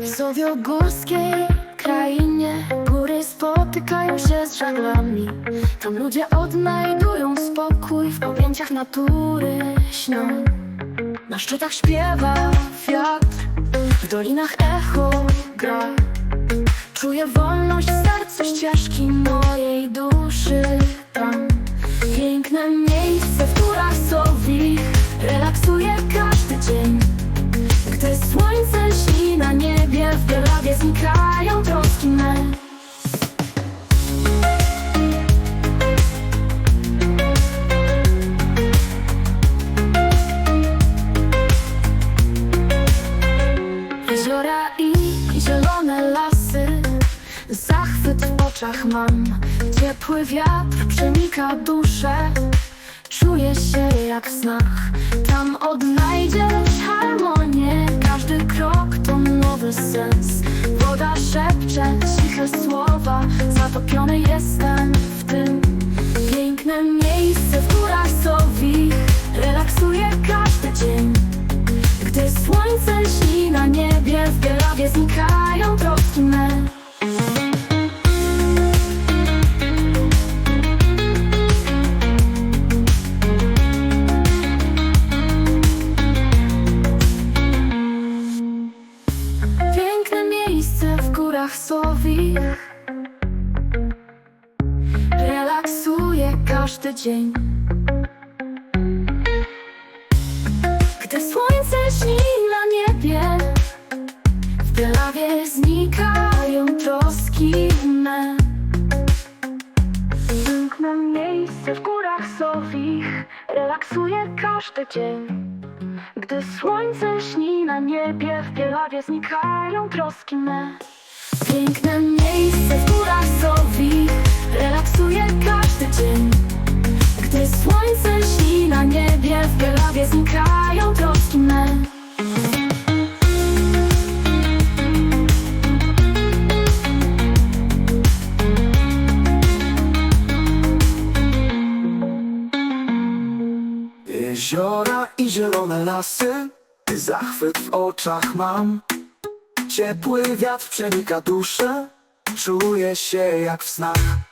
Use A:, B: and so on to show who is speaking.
A: W Zowiogórskiej krainie góry spotykają się z żaglami. Tam ludzie odnajdują spokój w objęciach natury śnią. Na szczytach śpiewa wiatr, w dolinach echo gra. Czuję wolność w sercu ścieżki oczach mam. Ciepły wiatr przenika duszę, czuję się jak w snach. Tam odnajdziesz harmonię, każdy krok to nowy sens. Woda szepcze ciche słowa, zatopiony jestem w tym. Piękne miejsce w górach Sowi, relaksuje każdy dzień. Gdy słońce śni na niebie, w bielawie znikają troski me. Górach Sowich Relaksuje każdy dzień. Gdy słońce śni na niebie W Bielawie znikają troski me Piękne miejsce w górach Sowich Relaksuje każdy dzień. Gdy słońce śni na niebie, w bielawie znikają troski me. Piękne miejsce w górach Sowi, relaksuje każdy dzień. Gdy słońce śni na niebie, w bielawie znikają troski me.
B: Jeziora i zielone lasy, zachwyt w oczach mam. Ciepły wiatr przenika duszę, czuję się jak w snach.